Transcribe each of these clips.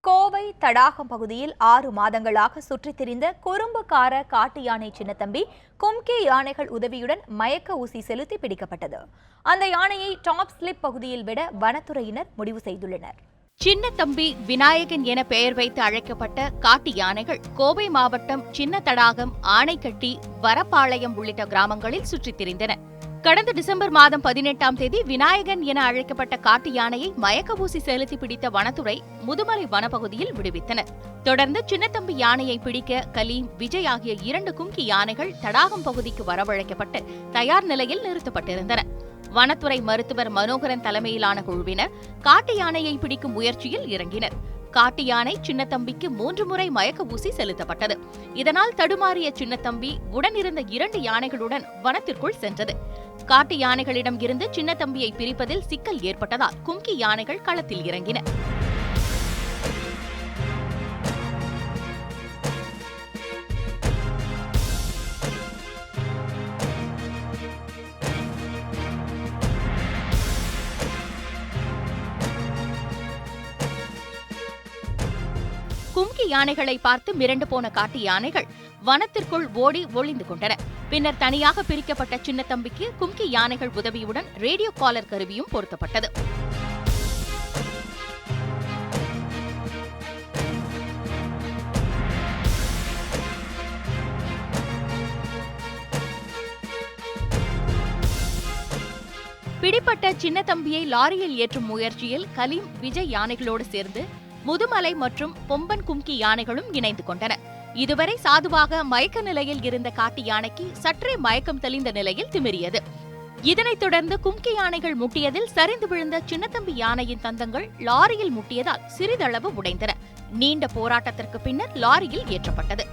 கோவை தடாகம் பகுதியில் ஆறு மாதங்களாக சுற்றித் திரிந்த குறும்புக்கார காட்டு யானை சின்னத்தம்பி கும்கி யானைகள் உதவியுடன் மயக்க ஊசி செலுத்தி பிடிக்கப்பட்டது. அந்த யானையை டாப் ஸ்லிப் பகுதியில் விட வனத்துறையினர் முடிவு செய்துள்ளனர். சின்னத்தம்பி விநாயகன் என பெயர் வைத்து அழைக்கப்பட்ட காட்டு யானைகள் கோவை மாவட்டம் சின்ன தடாகம் ஆணைக்கட்டி வரப்பாளையம் உள்ளிட்ட கிராமங்களில் சுற்றித் திரிந்தன. கடந்த டிசம்பர் மாதம் பதினெட்டாம் தேதி விநாயகன் என அழைக்கப்பட்ட காட்டு யானையை மயக்க ஊசி செலுத்தி பிடித்த வனத்துறை முதுமலை வனப்பகுதியில் விடுவித்தனர் தொடர்ந்து சின்னத்தம்பி யானையை பிடிக்க கலீம் விஜய் ஆகிய இரண்டு கும்கி யானைகள் தடாகம் பகுதிக்கு வரவழைக்கப்பட்டு தயார் நிலையில் நிறுத்தப்பட்டிருந்தன. வனத்துறை மருத்துவர் மனோகரன் தலைமையிலான குழுவினர் காட்டு யானையை பிடிக்கும் முயற்சியில் இறங்கினர். காட்டு யானை சின்னத்தம்பிக்கு மூன்று முறை மயக்க ஊசி செலுத்தப்பட்டது. இதனால் தடுமாறிய சின்னத்தம்பி உடனிருந்த இரண்டு யானைகளுடன் வனத்திற்குள் சென்றது. காட்டு யானைகளிடம் இருந்து சின்ன தம்பியை பிரிப்பதில் சிக்கல் ஏற்பட்டதால் கும்கி யானைகள் களத்தில் இறங்கின. கும்கி யானைகளை பார்த்து மிரண்டு போன காட்டு யானைகள் வனத்திற்குள் ஓடி ஒளிந்து கொண்டன. பின்னர் தனியாக பிரிக்கப்பட்ட சின்னத்தம்பிக்கு கும்கி யானைகள் உதவியுடன் ரேடியோ காலர் கருவியும் பொருத்தப்பட்டது. பிடிப்பட்ட சின்னத்தம்பியை லாரியில் ஏற்றும் முயற்சியில் கலீம் விஜய் யானைகளோடு சேர்ந்து முதுமலை மற்றும் பொம்பன் கும்கி யானைகளும் இணைந்து கொண்டன. இதுவரை சாதுவாக மயக்க நிலையில் இருந்த காட்டு யானைக்கு சற்றே மயக்கம் தெளிந்த நிலையில் திமிரியது. இதனைத் தொடர்ந்து கும்கி யானைகள் முட்டியதில் சரிந்து விழுந்த சின்னத்தம்பி யானையின் தந்தங்கள் லாரியில் முட்டியதால் சிறிதளவு உடைந்தன. நீண்ட போராட்டத்திற்கு பின்னர் லாரியில் ஏற்றப்பட்டது.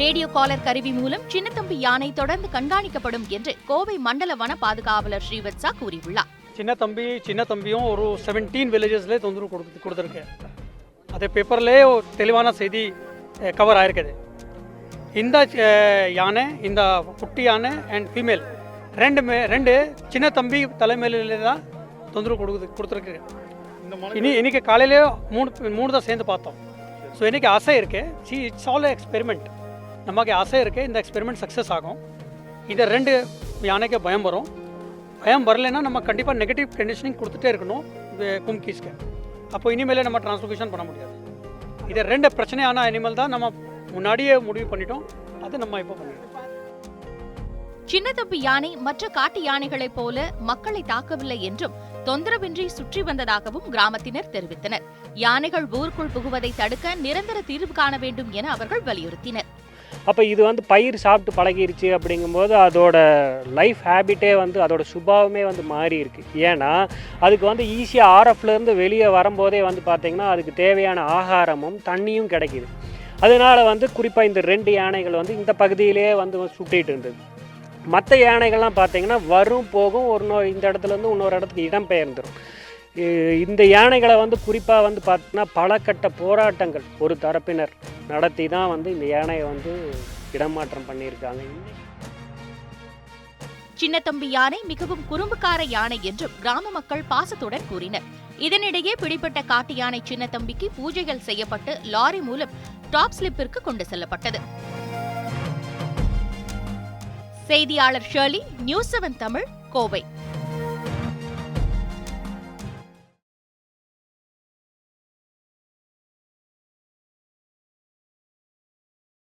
ரேடியோ காலர் கருவி மூலம் சின்னத்தம்பி யானை தொடர்ந்து கண்காணிக்கப்படும் என்று கோவை மண்டல வன பாதுகாவலர் ஸ்ரீவத்சா கூறியுள்ளார். சின்ன தம்பி சின்ன தம்பியும் ஒரு செவன்டீன் வில்லேஜஸ்லேயே தொந்தரவு கொடுத்து கொடுத்துருக்கு. அது பேப்பர்லேயே ஒரு தெளிவான செய்தி கவர் ஆயிருக்குது. இந்த யானை இந்த குட்டி யானை அண்ட் ஃபீமேல் ரெண்டுமே ரெண்டு சின்ன தம்பி தலைமையில தான் தொந்தரவு கொடுக்குது கொடுத்துருக்கு. இனி இன்னைக்கு காலையிலே மூணு மூணு தான் சேர்ந்து பார்த்தோம். ஸோ இன்னைக்கு ஆசை இருக்கு. சி இட்ஸ் ஆல் எக்ஸ்பெரிமெண்ட் நமக்கு ஆசை இருக்குது இந்த எக்ஸ்பெரிமெண்ட் சக்ஸஸ் ஆகும். இந்த ரெண்டு யானைக்கு பயம் வரும். பயம் வரலைன்னா நம்ம கண்டிப்பாக நெகட்டிவ் கண்டிஷனிங் கொடுத்துட்டே இருக்கணும் கும்கீஸ்க்கு. அப்போ இனிமேலே நம்ம டிரான்ஸ்லோகேஷன் பண்ண முடியாது. இது ரெண்டு பிரச்சனையான அனிமல் தான் நம்ம முன்னாடியே முடிவு பண்ணிட்டோம். அது நம்ம இப்போ பண்ணிட்டோம். சின்னத்தம்பி யானை மற்ற காட்டு யானைகளைப் போல மக்களை தாக்கவில்லை என்றும் தொந்தரவின்றி சுற்றி வந்ததாகவும் கிராமத்தினர் தெரிவித்தனர். யானைகள் ஊருக்குள் புகுவதை தடுக்க நிரந்தர தீர்வு காண வேண்டும் என அவர்கள் வலியுறுத்தினர். அப்போ இது வந்து பயிர் சாப்பிட்டு பழகிருச்சு அப்படிங்கும்போது அதோட லைஃப் ஹேபிட்டே வந்து அதோட சுபாவமே வந்து மாறி இருக்கு. ஏன்னா அதுக்கு வந்து ஈஸியாக ஆர்எஃப்லேருந்து வெளியே வரும்போதே வந்து பார்த்திங்கன்னா அதுக்கு தேவையான ஆகாரமும் தண்ணியும் கிடைக்கிது. அதனால வந்து குறிப்பாக இந்த ரெண்டு யானைகள் வந்து இந்த பகுதியிலேயே வந்து சுட்டிகிட்டு இருந்தது. மற்ற யானைகள்லாம் பார்த்திங்கன்னா வரும் போகும் ஒரு நோ இந்த இடத்துலேருந்து இன்னொரு இடத்துக்கு இடம்பெயர்ந்துடும் பெயர்ந்துடும் இந்த யானைகளை வந்து குறிப்பாக வந்து பார்த்தீங்கன்னா பல கட்ட போராட்டங்கள் ஒரு தரப்பினர் நடத்தி தான் வந்து இந்த யானையை வந்து இடமாற்றம் பண்ணியிருக்காங்க. சின்னத்தம்பி யானை மிகவும் குறும்புக்கார யானை என்றும் கிராம மக்கள் பாசத்துடன் கூறினர். இதனிடையே பிடிப்பட்ட காட்டு யானை சின்னத்தம்பிக்கு பூஜைகள் செய்யப்பட்டு லாரி மூலம் டாப் ஸ்லிப்பிற்கு கொண்டு செல்லப்பட்டது. செய்தியாளர் ஷர்லி நியூஸ் செவன் தமிழ் கோவை.